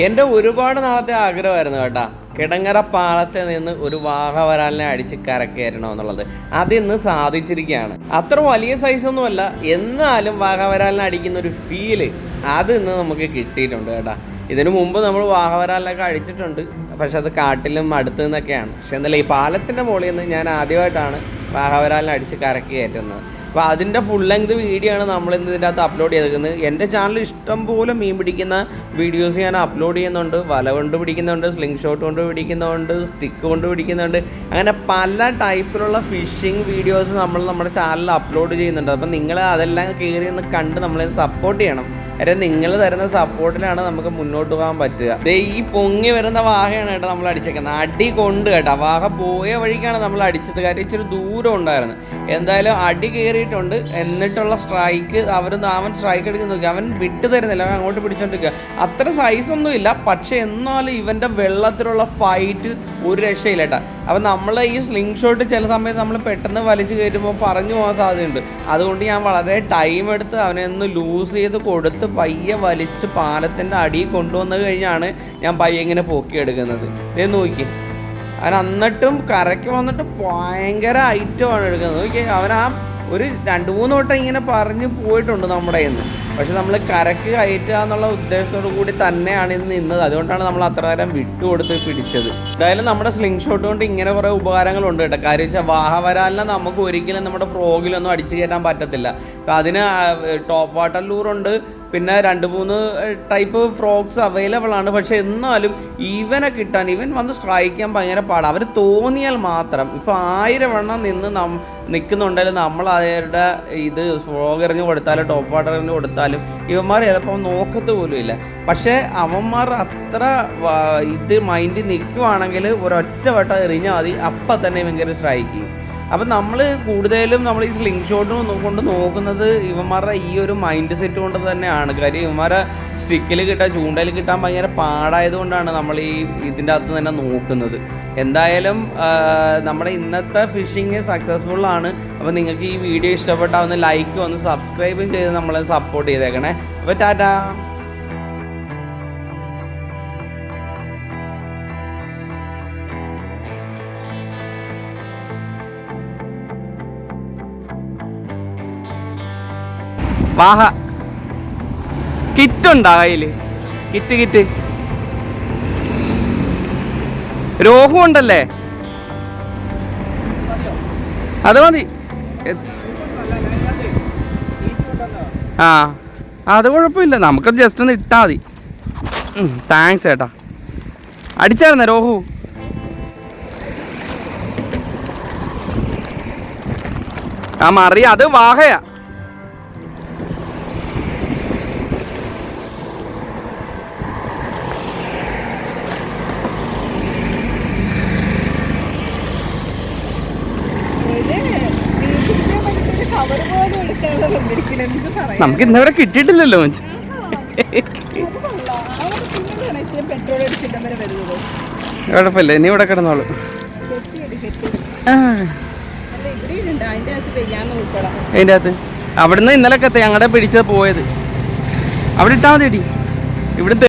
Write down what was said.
എന്റെ ഒരുപാട് നാളത്തെ ആഗ്രഹമായിരുന്നു കേട്ടാ. കിടങ്ങറ പാലത്തെ നിന്ന് ഒരു വാഹവരാലിനെ അടിച്ച് കരക്കയറണം എന്നുള്ളത്. അതിന്ന് സാധിച്ചിരിക്കുകയാണ്. അത്ര വലിയ സൈസൊന്നുമല്ല എന്നാലും വാഹവരാലിനെ അടിക്കുന്ന ഒരു ഫീൽ അത് ഇന്ന് നമുക്ക് കിട്ടിയിട്ടുണ്ട് കേട്ടാ. ഇതിനു മുമ്പ് നമ്മൾ വാഹവരാലിനൊക്കെ അടിച്ചിട്ടുണ്ട്. പക്ഷെ അത് കാട്ടിലും അടുത്ത് നിന്നൊക്കെയാണ്. പക്ഷെ എന്നല്ല ഈ പാലത്തിന്റെ മുകളിൽ നിന്ന് ഞാൻ ആദ്യമായിട്ടാണ് വാഹവരാലിനെ അടിച്ച് കരക്കി കയറ്റുന്നത് അപ്പോൾ അതിന്റെ ഫുൾ ലെങ്ത് വീഡിയോ ആണ് നമ്മൾ ഇന്ന് ഇതിന്റെ അകത്ത് അപ്ലോഡ് ചെയ്തേക്കുന്നത്. എന്റെ ചാനൽ ഇഷ്ടം പോലെ മീൻ പിടിക്കുന്ന വീഡിയോസ് ഞാൻ അപ്ലോഡ് ചെയ്യുന്നുണ്ട്. വല കൊണ്ട് പിടിക്കുന്നുണ്ട് സ്ലിംഗ് ഷോട്ട് കൊണ്ട് പിടിക്കുന്നുണ്ട് സ്റ്റിക്ക് കൊണ്ട് പിടിക്കുന്നുണ്ട്. അങ്ങനെ പല ടൈപ്പിലുള്ള ഫിഷിംഗ് വീഡിയോസ് നമ്മൾ നമ്മുടെ ചാനലിൽ അപ്ലോഡ് ചെയ്യുന്നുണ്ട്. അപ്പോൾ നിങ്ങൾ അതെല്ലാം കയറി ഒന്ന് കണ്ട് നമ്മളെ സപ്പോർട്ട് ചെയ്യണം. കാര്യം നിങ്ങൾ തരുന്ന സപ്പോർട്ടിലാണ് നമുക്ക് മുന്നോട്ട് പോകാൻ പറ്റുക. ദേ ഈ പൊങ്ങി വരുന്ന വാഹയാണ് കേട്ടോ നമ്മൾ അടിച്ചേക്കുന്നത്. അടി കൊണ്ട് കേട്ടോ. വാഹ പോയ വഴിക്കാണ് നമ്മൾ അടിച്ചത്. കാര്യം ഇച്ചിരി ദൂരം ഉണ്ടായിരുന്നു. എന്തായാലും അടി കയറിയിട്ടുണ്ട്. എന്നിട്ടുള്ള സ്ട്രൈക്ക് അവർ അവൻ സ്ട്രൈക്ക് എടുക്കുന്ന നോക്കി. അവൻ വിട്ടു തരുന്നില്ല. അവൻ അങ്ങോട്ട് പിടിച്ചോണ്ടിരിക്കുക. അത്ര സൈസ് ഒന്നും ഇല്ല പക്ഷെ എന്നാലും ഇവന്റെ വെള്ളത്തിലുള്ള ഫൈറ്റ് ഒരു രക്ഷയില്ല കേട്ടോ. അപ്പം നമ്മൾ ഈ സ്ലിംഗ് ഷോട്ട് ചില സമയത്ത് നമ്മൾ പെട്ടെന്ന് വലിച്ചു കയറ്റുമ്പോൾ പറഞ്ഞു പോകാൻ സാധ്യതയുണ്ട്. അതുകൊണ്ട് ഞാൻ വളരെ ടൈം എടുത്ത് അവനെ ഒന്ന് ലൂസ് ചെയ്ത് കൊടുത്ത് പയ്യെ വലിച്ച് പാലത്തിന്റെ അടിയിൽ കൊണ്ടുവന്നു കഴിഞ്ഞാണ് ഞാൻ പയ്യെ ഇങ്ങനെ പൊക്കിയെടുക്കുന്നത് ഇത് നോക്കി അവൻ എന്നിട്ടും കരയ്ക്ക് വന്നിട്ട് ഭയങ്കര ഐറ്റമാണ് എടുക്കുന്നത്. നോക്കി അവൻ ആ ഒരു രണ്ട് മൂന്ന് വട്ടം ഇങ്ങനെ പറഞ്ഞ് പോയിട്ടുണ്ട് നമ്മുടെ കയ്യിൽ നിന്ന് പക്ഷെ നമ്മൾ കരക്ക് കയറ്റുക എന്നുള്ള ഉദ്ദേശത്തോടു കൂടി തന്നെയാണ് ഇന്ന് നിന്നത്. അതുകൊണ്ടാണ് നമ്മൾ അത്ര നേരം വിട്ടുകൊടുത്ത് പിടിച്ചത്. എന്തായാലും നമ്മുടെ സ്ലിംഗ് ഷോട്ട് കൊണ്ട് ഇങ്ങനെ കുറേ ഉപകാരങ്ങളുണ്ട് കേട്ടോ. കാര്യം വെച്ചാൽ വാഹവരാലിനെ നമുക്ക് ഒരിക്കലും നമ്മുടെ ഫ്രോഗിലൊന്നും അടിച്ചു കയറ്റാൻ പറ്റത്തില്ല. അപ്പം അതിന് ടോപ്പ് വാട്ടർ ലൂറുണ്ട് പിന്നെ രണ്ട് മൂന്ന് ടൈപ്പ് ഫ്രോക്സ് അവൈലബിൾ ആണ്. പക്ഷെ എന്നാലും ഇവനെ കിട്ടാൻ ഇവൻ വന്ന് സ്ട്രൈക്ക് ചെയ്യാൻ ഭയങ്കര പാടാണ് അവർ തോന്നിയാൽ മാത്രം. ഇപ്പോൾ ആയിരം എണ്ണം നിന്ന് നിൽക്കുന്നുണ്ടെങ്കിൽ നമ്മൾ അവരുടെ ഇത് ഫ്രോഗ് എറിഞ്ഞ് കൊടുത്താലും ടോപ്പ് വാട്ടർ എറിഞ്ഞ് കൊടുത്താലും ഇവന്മാർ ചിലപ്പോൾ നോക്കത്ത് പോലും ഇല്ല. പക്ഷേ അവന്മാർ അത്ര ഇത് മൈൻഡിൽ നിൽക്കുവാണെങ്കിൽ ഒരൊറ്റ വട്ടം എറിഞ്ഞാൽ മതി. അപ്പം തന്നെ ഭയങ്കര സ്ട്രൈക്ക് ചെയ്യും. അപ്പം നമ്മൾ കൂടുതലും നമ്മൾ ഈ സ്ലിംഗ് ഷോട്ടും കൊണ്ട് നോക്കുന്നത് ഇവന്മാരുടെ ഈ ഒരു മൈൻഡ് സെറ്റ് കൊണ്ട് തന്നെയാണ്. കാര്യം ഇവന്മാരെ സ്റ്റിക്കിൽ കിട്ടാൻ ചൂണ്ടയിൽ കിട്ടാൻ ഭയങ്കര പാടായതുകൊണ്ടാണ് നമ്മൾ ഈ ഇതിന്റെ അകത്ത് തന്നെ നോക്കുന്നത്. എന്തായാലും നമ്മുടെ ഇന്നത്തെ ഫിഷിങ് സക്സസ്ഫുൾ ആണ്. അപ്പോൾ നിങ്ങൾക്ക് ഈ വീഡിയോ ഇഷ്ടപ്പെട്ടാൽ ഒന്ന് ലൈക്കും ഒന്ന് സബ്സ്ക്രൈബും ചെയ്ത് നമ്മളെ സപ്പോർട്ട് ചെയ്തേക്കണേ. അപ്പോൾ ടാറ്റാ. വാഹ. കിറ്റുണ്ടോ കയ്യിൽ കിറ്റ് കിറ്റ്. രോഹു ഉണ്ടല്ലേ? അത് മതി. ആ അത് കുഴപ്പമില്ല. നമുക്ക് ജസ്റ്റ് ഒന്ന് ഇട്ടാ മതി. താങ്ക്സ് ചേട്ടാ അടിച്ചായിരുന്ന രോഹു? ആ മറി അത് വാഹയാ. നമുക്ക് ഇന്നവരെ കിട്ടിയിട്ടില്ലല്ലോ കുഴപ്പമില്ല ഇനി ഇവിടെ കിടന്നോളൂ. അതിന്റെ അതിന്റെ അകത്ത് അവിടുന്ന് ഇന്നലെ കത്തെ ഞങ്ങളുടെ പിടിച്ചത് പോയത്. അവിടെ ഇട്ടാ മതി ഇവിടെ ഇവിടുത്തെ